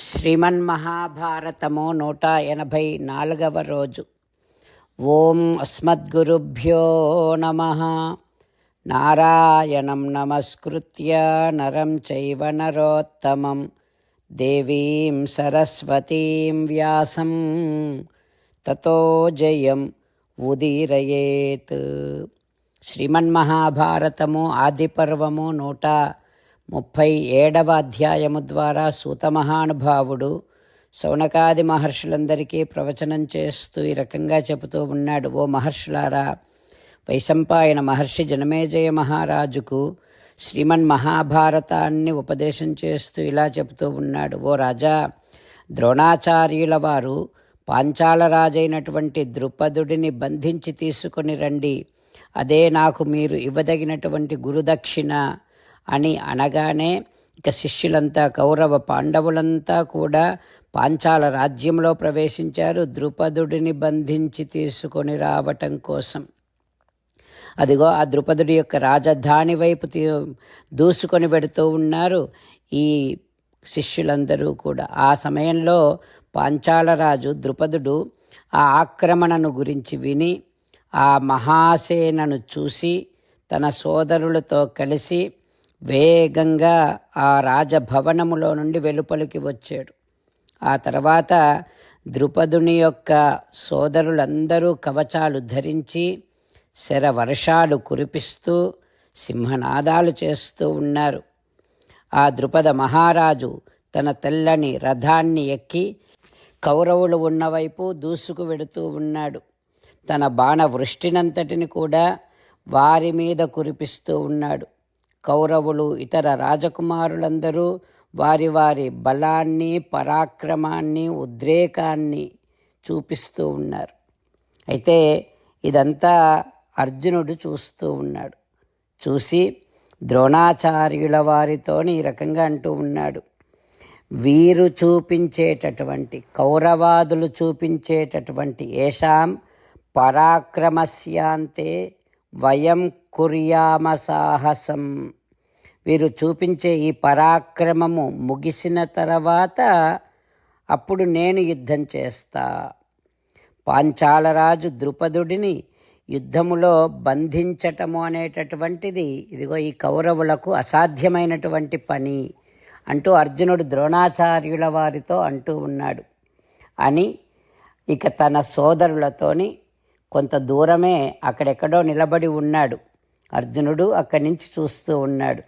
శ్రీమన్మహాభారతము నూట ఎనభై నాలుగవ రోజు. ఓం అస్మద్గురుభ్యో నమ. నారాయణం నమస్కృత్య నరం చైవ నరోత్తమం. దేవీం సరస్వతీం వ్యాసం. తతో జయం ఉదీరయేత్. శ్రీమన్మహాభారతము ఆదిపర్వము నూట ముప్పై ఏడవ అధ్యాయము ద్వారా సూత శౌనకాది మహర్షులందరికీ ప్రవచనం చేస్తూ ఈ రకంగా చెబుతూ ఉన్నాడు ఓ మహర్షులారా వైశంపాయన మహర్షి జనమేజయ మహారాజుకు శ్రీమన్ మహాభారతాన్ని ఉపదేశం చేస్తూ ఇలా చెబుతూ ఉన్నాడు ఓ రాజా ద్రోణాచార్యుల వారు పాంచాల రాజైనటువంటి ద్రుపదుడిని బంధించి తీసుకొని రండి. అదే నాకు మీరు ఇవ్వదగినటువంటి గురుదక్షిణ అని అనగానే ఇక శిష్యులంతా కౌరవ పాండవులంతా కూడా పాంచాల రాజ్యంలో ప్రవేశించారు. ద్రుపదుడిని బంధించి తీసుకొని రావటం కోసం. అదిగో ఆ ద్రుపదుడి యొక్క రాజధాని వైపు తీ- దూసుకొని పెడుతూ ఉన్నారు ఈ శిష్యులందరూ కూడా. ఆ సమయంలో పాంచాలరాజు ద్రుపదుడు ఆ ఆక్రమణను గురించి విని ఆ మహాసేనను చూసి తన సోదరులతో కలిసి వేగంగా ఆ రాజభవనములో నుండి వెలుపలికి వచ్చాడు. ఆ తర్వాత ద్రుపదుని యొక్క సోదరులందరూ కవచాలు ధరించి శర వర్షాలు కురిపిస్తూ సింహనాదాలు చేస్తూ ఉన్నారు. ఆ ద్రుపద మహారాజు తన తెల్లని రథాన్ని ఎక్కి కౌరవులు ఉన్నవైపు దూసుకు వెడుతూ ఉన్నాడు. తన బాణ వృష్టినంతటిని కూడా వారి మీద కురిపిస్తూ ఉన్నాడు. కౌరవులు ఇతర రాజకుమారులందరూ వారి వారి బలాన్ని పరాక్రమాన్ని ఉద్రేకాన్ని చూపిస్తూ ఉన్నారు. అయితే ఇదంతా అర్జునుడు చూస్తూ ఉన్నాడు. చూసి ద్రోణాచార్యుల వారితో ఈ రకంగా అంటూ ఉన్నాడు. వీరు చూపించేటటువంటి కౌరవాదులు చూపించేటటువంటి ఏషాం పరాక్రమస్యాంతే వయం కుర్యామ సాహసం వీరు చూపించే ఈ పరాక్రమము ముగిసిన తర్వాత అప్పుడు నేను యుద్ధం చేస్తా. పాంచాలరాజు ద్రుపదుడిని యుద్ధములో బంధించటము అనేటటువంటిది ఇదిగో ఈ కౌరవులకు అసాధ్యమైనటువంటి పని అంటూ అర్జునుడు ద్రోణాచార్యుల వారితో అంటూ ఉన్నాడు. అని ఇక తన సోదరులతోని కొంత దూరమే అక్కడెక్కడో నిలబడి ఉన్నాడు. అర్జునుడు అక్కడి నుంచి చూస్తూ ఉన్నాడు.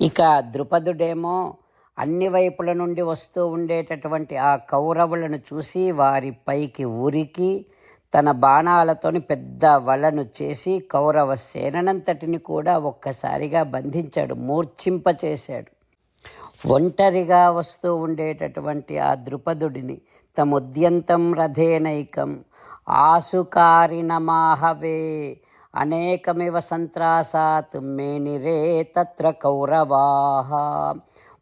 ఇక ద్రుపదుడేమో అన్ని వైపుల నుండి వస్తూ ఉండేటటువంటి ఆ కౌరవులను చూసి వారి పైకి ఉరికి తన బాణాలతోని పెద్ద వలను చేసి కౌరవ సేనంతటిని కూడా ఒక్కసారిగా బంధించాడు మూర్ఛింపచేశాడు ఒంటరిగా వస్తూ ఉండేటటువంటి ఆ ద్రుపదుడిని తముద్యంతం రథేనైకం ఆసుకారిణమాహవే అనేకమివ సంత్రాసాత్ మేనిరే తత్ర కౌరవాహ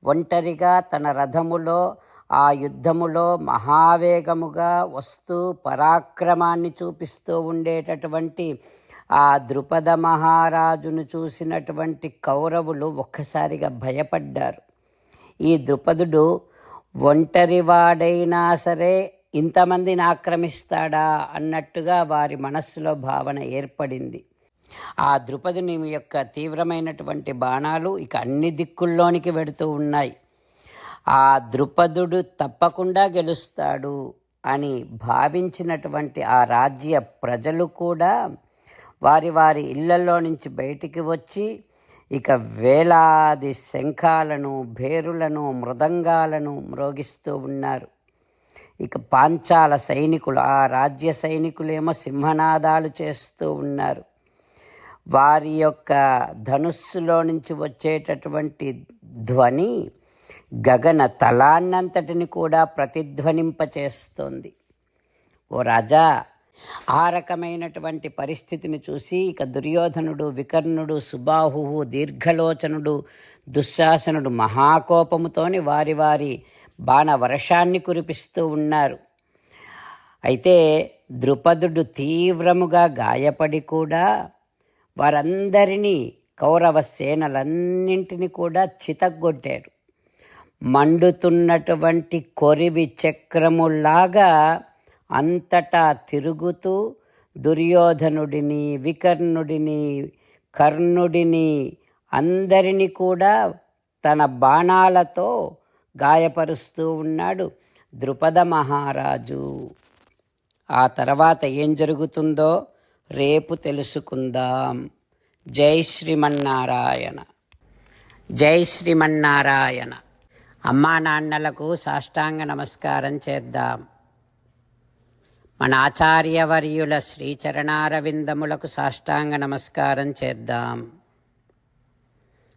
ఒంటరిగా తన రథములో ఆ యుద్ధములో మహావేగముగా వస్తూ పరాక్రమాన్ని చూపిస్తూ ఉండేటటువంటి ఆ ద్రుపద మహారాజును చూసినటువంటి కౌరవులు ఒక్కసారిగా భయపడ్డారు. ఈ ద్రుపదుడు ఒంటరివాడైనా సరే ఇంతమందిని ఆక్రమిస్తాడా అన్నట్టుగా వారి మనస్సులో భావన ఏర్పడింది. ఆ ద్రుపదుని యొక్క తీవ్రమైనటువంటి బాణాలు ఇక అన్ని దిక్కుల్లోనికి వెడుతూ ఉన్నాయి. ఆ ద్రుపదుడు తప్పకుండా గెలుస్తాడు అని భావించినటువంటి ఆ రాజ్య ప్రజలు కూడా వారి వారి ఇళ్ళలో నుంచి బయటికి వచ్చి ఇక వేలాది శంఖాలను భేరులను మృదంగాలను మ్రోగిస్తూ ఉన్నారు. ఇక పాంచాల సైనికులు ఆ రాజ్య సైనికులేమో సింహనాదాలు చేస్తూ ఉన్నారు. వారి యొక్క ధనుస్సులో నుంచి వచ్చేటటువంటి ధ్వని గగన తలాన్నంతటిని కూడా ప్రతిధ్వనింపచేస్తోంది ఓ రాజా ఆ రకమైనటువంటి పరిస్థితిని చూసి ఇక దుర్యోధనుడు వికర్ణుడు సుబాహు దీర్ఘలోచనుడు దుశ్శాసనుడు మహాకోపముతోని వారి వారి బాణ వర్షాన్ని కురిపిస్తూ ఉన్నారు. అయితే ద్రుపదుడు తీవ్రముగా గాయపడి కూడా వారందరినీ కౌరవ సేనలన్నింటినీ కూడా చితగ్గొట్టాడు. మండుతున్నటువంటి కొరివి చక్రములాగా అంతటా తిరుగుతూ దుర్యోధనుడిని వికర్ణుడిని కర్ణుడిని అందరినీ కూడా తన బాణాలతో గాయపరుస్తూ ఉన్నాడు ద్రుపద మహారాజు. ఆ తర్వాత ఏం జరుగుతుందో రేపు తెలుసుకుందాం. జై శ్రీమన్నారాయణ. జై శ్రీమన్నారాయణ. అమ్మా నాన్నలకు సాష్టాంగ నమస్కారం చేద్దాం. మన ఆచార్యవర్యుల శ్రీచరణారవిందములకు సాష్టాంగ నమస్కారం చేద్దాం.